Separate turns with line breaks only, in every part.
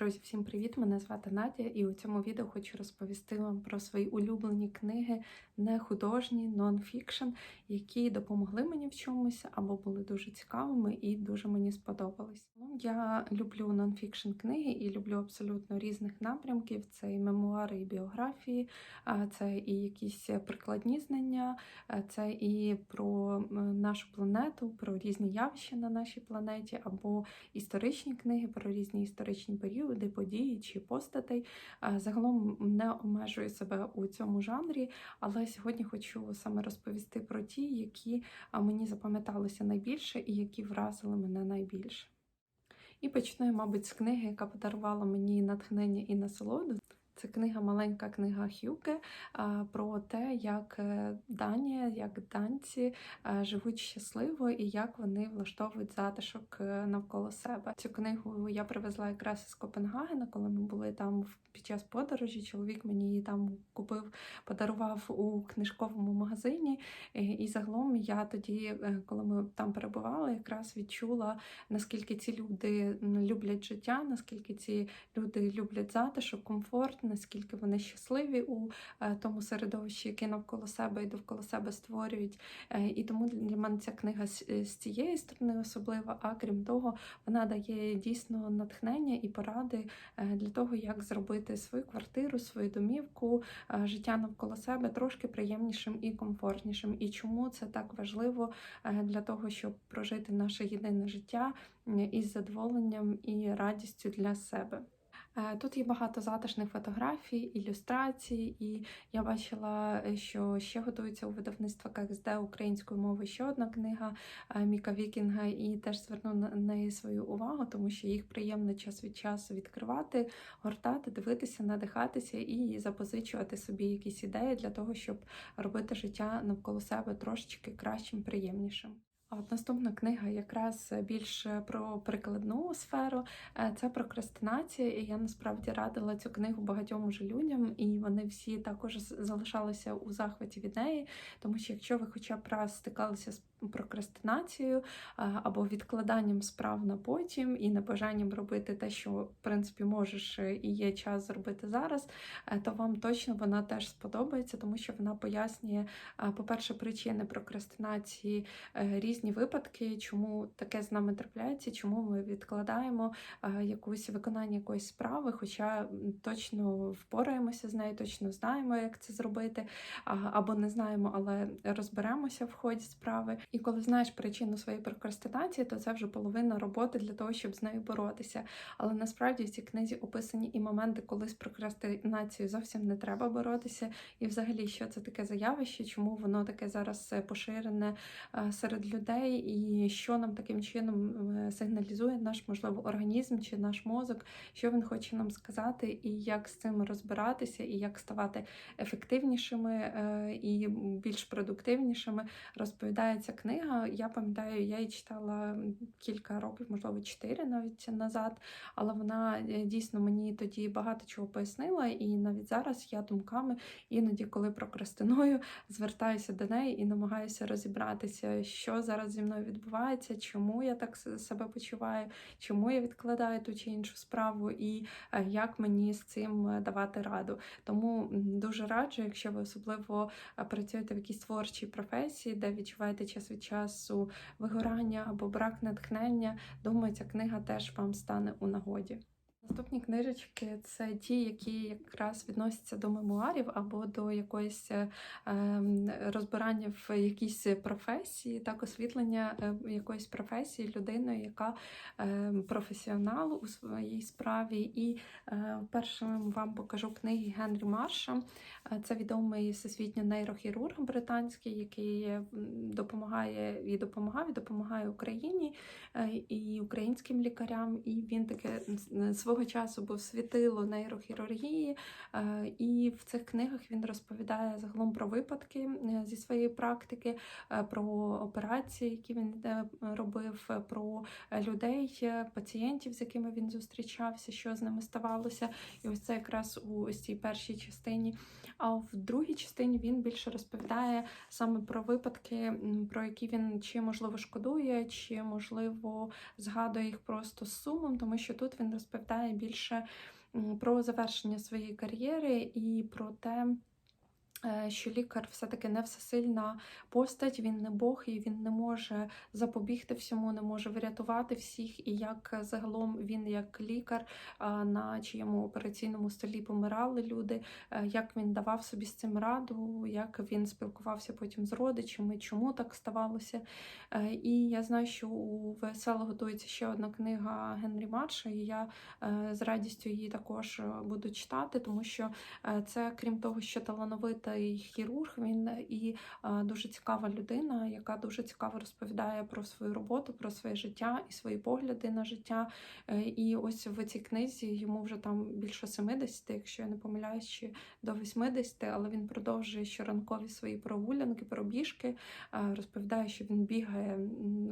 Друзі, всім привіт! Мене звати Надя, і у цьому відео хочу розповісти вам про свої улюблені книги, не художні, нон-фікшн, які допомогли мені в чомусь або були дуже цікавими і дуже мені сподобались. Ну, я люблю нон-фікшн книги і люблю абсолютно різних напрямків: це і мемуари, і біографії, це і якісь прикладні знання, це і про нашу планету, про різні явища на нашій планеті, або історичні книги про різні історичні періоди, події чи постатей. Загалом не обмежую себе у цьому жанрі, але сьогодні хочу саме розповісти про ті, які мені запам'яталися найбільше і які вразили мене найбільше. І почну мабуть, з книги, яка подарувала мені натхнення і насолоду. Це книга, маленька книга Хюке про те, як е, Данія, як данці е, живуть щасливо і як вони влаштовують затишок е, навколо себе. Цю книгу я привезла якраз із Копенгагена, коли ми були там під час подорожі. Чоловік мені її там купив, подарував у книжковому магазині. І загалом я тоді, коли ми там перебували, якраз відчула, наскільки ці люди люблять життя, наскільки ці люди люблять затишок, комфорт, наскільки вони щасливі у е, тому середовищі, яке навколо себе і довкола себе створюють. Е, І тому для мене ця книга з е, цієї сторони особлива. А крім того, вона дає дійсно натхнення і поради для того, як зробити свою квартиру, свою домівку, життя навколо себе трошки приємнішим і комфортнішим. І чому це так важливо для того, щоб прожити наше єдине життя із задоволенням і радістю для себе. Е, Тут є багато затишних фотографій, ілюстрацій, і я бачила, е, що ще готується у видавництва КХД українською мовою ще одна книга е, Міка Вікінга, і теж зверну на неї свою увагу, тому що їх приємно час від часу відкривати, гортати, дивитися, надихатися і запозичувати собі якісь ідеї для того, щоб робити життя навколо себе трошечки кращим, приємнішим. А от наступна книга якраз більш про прикладну сферу. Е, Це прокрастинація, і я насправді радила цю книгу багатьом уже людям, і вони всі також залишалися у захваті від неї. Тому що якщо ви хоча б раз стикалися з прокрастинацією е, або відкладанням справ на потім і небажанням робити те, що в принципі можеш е, і є час зробити зараз, е, то вам точно вона теж сподобається, тому що вона пояснює, по-перше, причини прокрастинації, різні випадки, чому таке з нами трапляється, чому ми відкладаємо якусь виконання якоїсь справи, хоча точно впораємося з нею, точно знаємо, як це зробити, або не знаємо, але розберемося в ході справи. І коли знаєш причину своєї прокрастинації, то це вже половина роботи для того, щоб з нею боротися. Але насправді в цій книзі описані і моменти, коли з прокрастинацією зовсім не треба боротися, і взагалі, що це таке за явище, чому воно таке зараз е, поширене е, серед людей, і що нам таким чином е, сигналізує наш, можливо, організм чи наш мозок, що він хоче нам сказати, і як з цим розбиратися, і як ставати ефективнішими і більш продуктивнішими. Розповідає ця книга. Я пам'ятаю, я її читала кілька років, можливо, чотири навіть назад, але вона е, дійсно мені тоді багато чого пояснила, і навіть зараз я думками іноді, коли прокрастиную, звертаюся до неї і намагаюся розібратися, що зараз зі мною відбувається, чому я так себе почуваю, чому я відкладаю ту чи іншу справу, і е, як мені з цим е, давати раду. Тому дуже раджу, якщо ви особливо працюєте в якійсь творчій професії, де відчуваєте час від часу вигорання або брак натхнення. Думаю, ця книга теж вам стане у нагоді. Наступні книжечки це ті, які якраз відносяться до мемуарів або до якоїсь е, ем, розбирання в якійсь професії, так освітлення е, якоїсь професії людиною, яка ем, професіонал у своїй справі. І е, першим вам покажу книги Генрі Марша. Це відомий всесвітньо нейрохірург британський, який допомагає і допомагав, і допомагає Україні і українським лікарям. І він таке свого часу був світило нейрохірургії. Е, І в цих книгах він розповідає загалом про випадки е, зі своєї практики, е, про операції, які він робив, про людей, пацієнтів, з якими він зустрічався, що з ними ставалося. І ось це якраз у ось цій першій частині. А в другій частині він більше розповідає саме про випадки, про які він чи можливо шкодує, чи можливо згадує їх просто з сумом, тому що тут він розповідає більше про завершення своєї кар'єри і про те. Е, Що лікар все-таки не всесильна постать, він не Бог, і він не може запобігти всьому, не може врятувати всіх. І як е, загалом він, як лікар, на чиєму операційному столі помирали люди, е, як він давав собі з цим раду, як він спілкувався потім з родичами, чому так ставалося. І я знаю, що у ВСЛ готується ще одна книга Генрі Марша, і я з радістю її також буду читати, тому що це, крім того, що талановитий хірург, він і е, дуже цікава людина, яка дуже цікаво розповідає про свою роботу, про своє життя і свої погляди на життя. Е, І ось в цій книзі йому вже там більше 70, якщо я не помиляюсь, чи до 80, але він продовжує щоранкові свої прогулянки, пробіжки, е, розповідає, що він бігає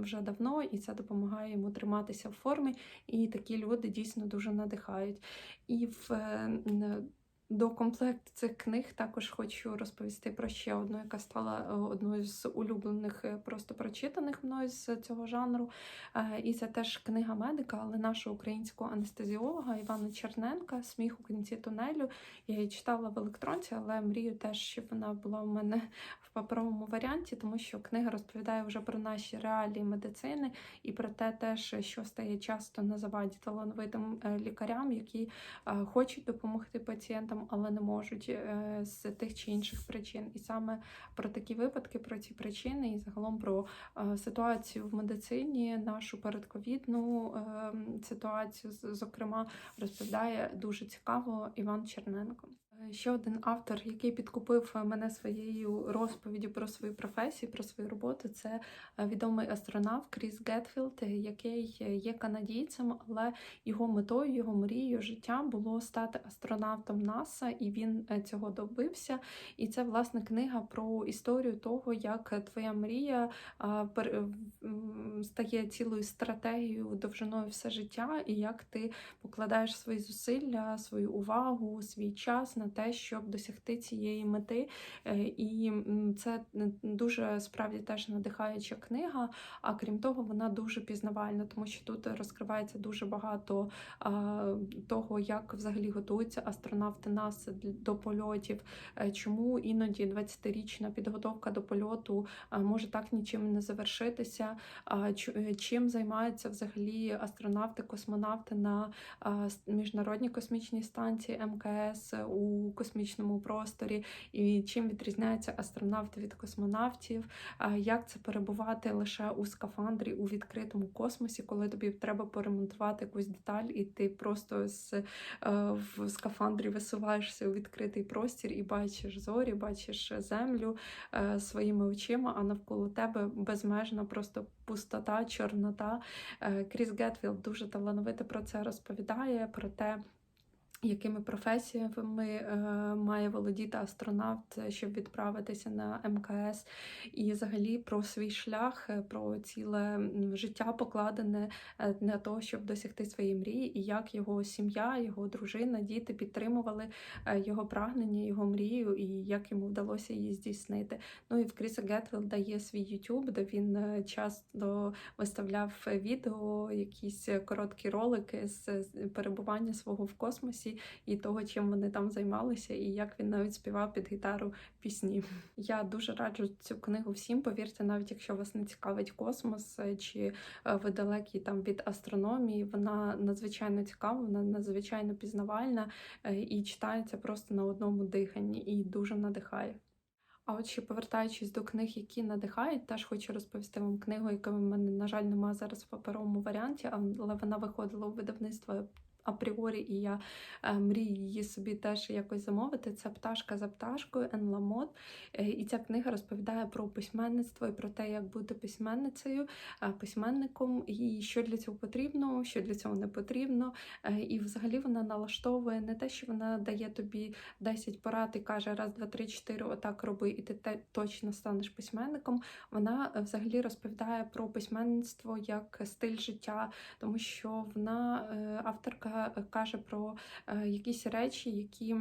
вже давно, і це допомагає йому триматися в формі. І такі люди дійсно дуже надихають. І в е, до комплекту цих книг також хочу розповісти про ще одну, яка стала е, одною з улюблених, е, просто прочитаних мною з цього жанру. Е, І це теж книга медика, але нашого українського анестезіолога Івана Черненка Сміх у кінці тунелю. Я її читала в електронці, але мрію теж, щоб вона була у мене в паперовому варіанті, тому що книга розповідає вже про наші реалії медицини і про те, теж, що стає часто на заваді талановитим лікарям, які хочуть допомогти пацієнтам, але не можуть е, з тих чи інших причин. І саме про такі випадки, про ці причини, і загалом про е, ситуацію в медицині, нашу передковідну е, ситуацію, зокрема, розповідає дуже цікаво Іван Черненко. Е, Ще один автор, який підкупив мене своєю розповіддю про свою професію, про свою роботу, це е, відомий астронавт Кріс Гетфілд, е, який є канадійцем, але його метою, його мрією, життям було стати астронавтом НАСА, і він е, цього добився. І це власне книга про історію того, як твоя мрія стає цілою стратегією довжиною все життя, і як ти покладаєш свої зусилля, свою увагу, свій час на те, щоб досягти цієї мети. Е, І це дуже справді теж надихаюча книга. А крім того, вона дуже пізнавальна, тому що тут розкривається дуже багато того, як взагалі готуються астронавти для- до польотів, е, чому іноді 20-річна підготовка до польоту може так нічим не завершитися. е, Чим займаються взагалі астронавти, космонавти на міжнародній космічній станції МКС у космічному просторі, і чим відрізняються астронавти від космонавтів, як це перебувати лише у скафандрі у відкритому космосі, коли тобі треба поремонтувати якусь деталь, і ти просто з е, в скафандрі висуваєшся у відкритий простір і бачиш зорі, бачиш землю е, своїми очима, а навколо тебе безмежна просто пустота, чорнота. Е, Кріс Гетфілд дуже талановито про це розповідає, про те. Якими професіями е, має володіти астронавт, е, щоб відправитися на МКС, і взагалі про свій шлях, е, про ціле життя покладене е, для того, щоб досягти своєї мрії, і як його сім'я, його дружина, діти підтримували його прагнення, його мрію, і як йому вдалося її здійснити. Ну і в Кріса Гетфілда є свій YouTube, де він часто виставляв відео, якісь короткі ролики з перебування свого в космосі і того, чим вони там займалися, і як він навіть співав під гітару пісні. Я дуже раджу цю книгу всім. Повірте, навіть якщо вас не цікавить космос е, чи е, ви далекі там від астрономії, вона надзвичайно цікава, вона надзвичайно пізнавальна е, і читається просто на одному диханні і дуже надихає. А от ще повертаючись до книг, які надихають, теж хочу розповісти вам книгу, яка в мене, на жаль, немає зараз в паперовому варіанті, але вона виходила у видавництво апріорі, і я е, мрію її собі теж якось замовити. Це пташка за пташкою Ен Ламот. Е, І ця книга розповідає про письменництво і про те, як бути письменницею, е, письменником, і що для цього потрібно, що для цього не потрібно. І взагалі вона налаштовує не те, що вона дає тобі 10 порад і каже раз, два, три, чотири, отак роби, і ти точно станеш письменником. Вона взагалі розповідає про письменництво як стиль життя, тому що вона авторка каже про е, якісь речі, які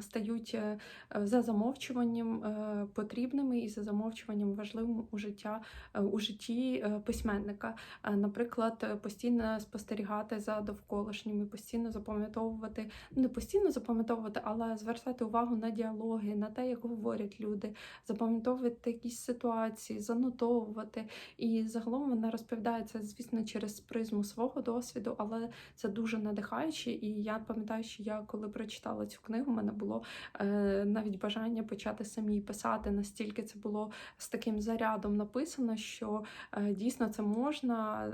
стають е, е, за замовчуванням е, потрібними і за замовчуванням важливим у життя е, у житті е, письменника. Е, Наприклад, е, постійно спостерігати за довколишніми, постійно запам'ятовувати, не постійно запам'ятовувати, але звертати увагу на діалоги, на те, як говорять люди, запам'ятовувати якісь ситуації, занотовувати. І загалом вона розповідає це, звісно, через призму свого досвіду, але це дуже надихаюче. І я пам'ятаю, що я коли прочитала цю книгу, в мене було е, навіть бажання почати самій писати. Настільки це було з таким зарядом написано, що е, дійсно це можна,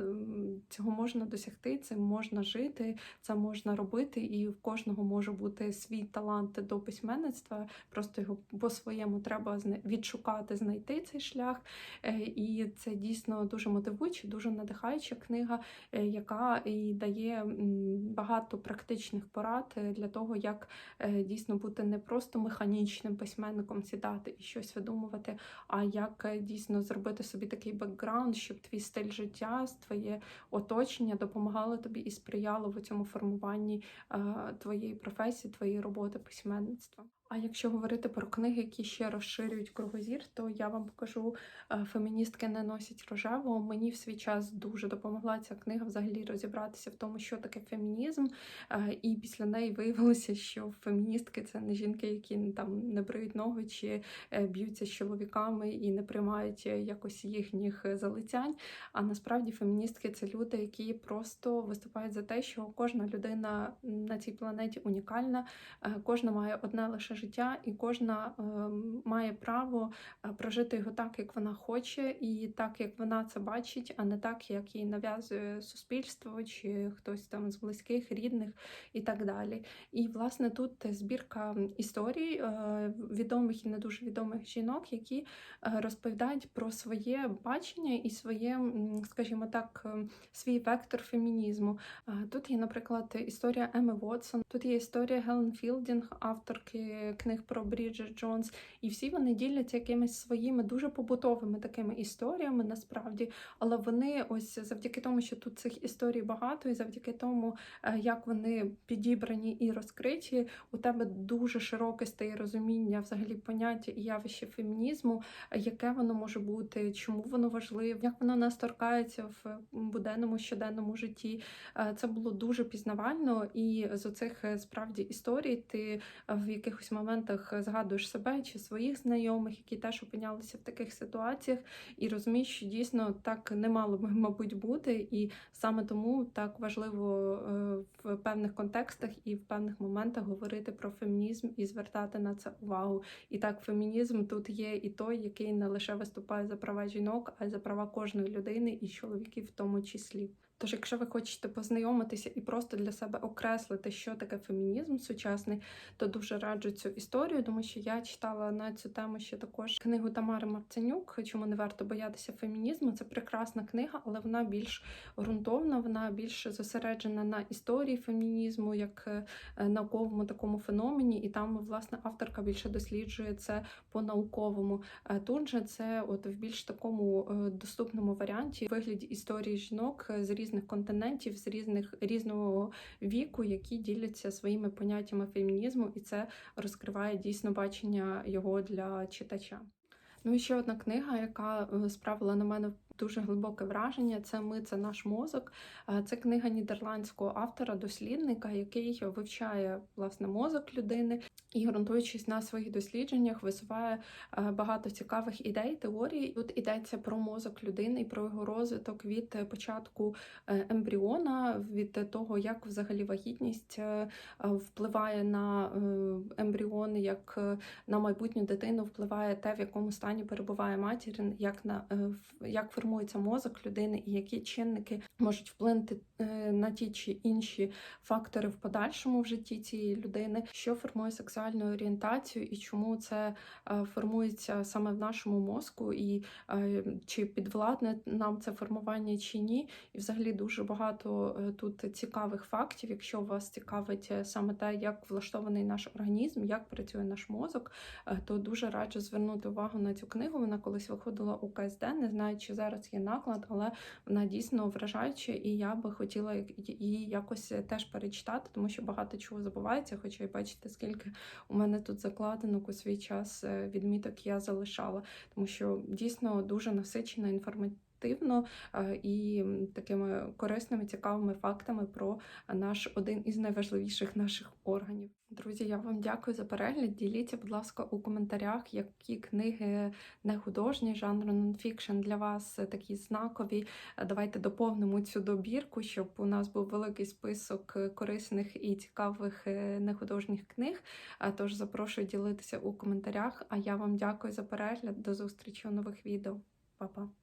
цього можна досягти, цим можна жити, це можна робити, і в кожного може бути свій талант до письменництва. Просто його по-своєму треба відшукати, знайти цей шлях. Е, І це дійсно дуже мотивуюча, дуже надихаюча книга, яка і дає м, багато практичних порад е, для того, як е, дійсно бути не просто механічним письменником, сідати і щось видумувати, а як е, дійсно зробити собі такий бекграунд, щоб твій стиль життя, твоє оточення допомагало тобі і сприяло в цьому формуванні твоєї професії, твоєї роботи письменництва. А якщо говорити про книги, які ще розширюють кругозір, то я вам покажу е, феміністки не носять рожевого. Мені в свій час дуже допомогла ця книга взагалі розібратися в тому, що таке фемінізм. Е, І після неї виявилося, що феміністки це не жінки, які там не бриють ноги чи е, б'ються з чоловіками і не приймають якось їхніх залицянь. А насправді феміністки це люди, які просто виступають за те, що кожна людина на цій планеті унікальна, кожна має одне лише життя, і кожна е, має право е, прожити його так, як вона хоче, і так, як вона це бачить, а не так, як їй нав'язує суспільство чи хтось там з близьких, рідних і так далі. І власне тут збірка історій е, відомих і не дуже відомих жінок, які розповідають про своє бачення і своє, скажімо так, свій вектор фемінізму. Тут є, наприклад, історія Еми Вотсон, тут є історія Гелен Філдінг, авторки книг про Бріджит Джонс, і всі вони діляться якимись своїми дуже побутовими такими історіями, насправді. Але вони ось завдяки тому, що тут цих історій багато, і завдяки тому, е, як вони підібрані і розкриті, у тебе дуже широке стає розуміння взагалі поняття і явище фемінізму, яке воно може бути, чому воно важливе, як воно нас торкається в буденному щоденному житті. Е, Це було дуже пізнавально, і з оцих е, справді історій ти в якихось моментах згадуєш себе чи своїх знайомих, які теж опинялися в таких ситуаціях, і розумієш, що дійсно так не мало би, мабуть, бути. І саме тому так важливо е, в певних контекстах і в певних моментах говорити про фемінізм і звертати на це увагу. І так, фемінізм тут є і той, який не лише виступає за права жінок, а й за права кожної людини і чоловіків в тому числі. Тож, якщо ви хочете познайомитися і просто для себе окреслити, що таке фемінізм сучасний, то дуже раджу цю історію, тому що я читала на цю тему ще також книгу Тамари Марценюк, чому не варто боятися фемінізму. Це прекрасна книга, але вона більш ґрунтовна, вона більш зосереджена на історії фемінізму, як е, науковому такому феномені, і там, власне, авторка більше досліджує це по-науковому. Е, Тут же це от в більш такому е, доступному варіанті вигляді історії жінок з різних континентів, з різних різного віку, які діляться своїми поняттями фемінізму, і це розкриває дійсно бачення його для читача. Ну і ще одна книга, яка е, справила на мене дуже глибоке враження. Це ми, це наш мозок. Е, Це книга нідерландського автора, дослідника, який вивчає власне мозок людини і, ґрунтуючись на своїх дослідженнях, висуває е, багато цікавих ідей, теорій. Тут йдеться про мозок людини і про його розвиток від початку е, ембріона, від того, як взагалі вагітність впливає на ембріон, як на майбутню дитину впливає те, в якому стані перебуває матір, як на як формується мозок людини, і які чинники можуть вплинути е, на ті чи інші фактори в подальшому в житті цієї людини, що формує сексуальну орієнтацію, і чому це е, формується саме в нашому мозку, і е, чи підвладне нам це формування чи ні. І взагалі дуже багато тут цікавих фактів. Якщо вас цікавить саме те, як влаштований наш організм, як працює наш мозок, то дуже раджу звернути увагу на цю книгу. Вона колись виходила у КСД. Не знаю, чи зараз зараз є наклад, але вона дійсно вражаюча, і я би хотіла її якось теж перечитати, тому що багато чого забувається. Хоча і бачите, скільки у мене тут закладено у свій час е, відміток я залишала, тому що дійсно дуже насичена інформативно е, і такими корисними, цікавими фактами про наш один із найважливіших наших органів. Друзі, я вам дякую за перегляд. Діліться, будь ласка, у коментарях, які книги не художні, жанру нонфікшн для вас такі знакові. Давайте доповнимо цю добірку, щоб у нас був великий список корисних і цікавих е, нехудожніх книг. Тож запрошую ділитися у коментарях. А я вам дякую за перегляд. До зустрічі у нових відео. Па-па!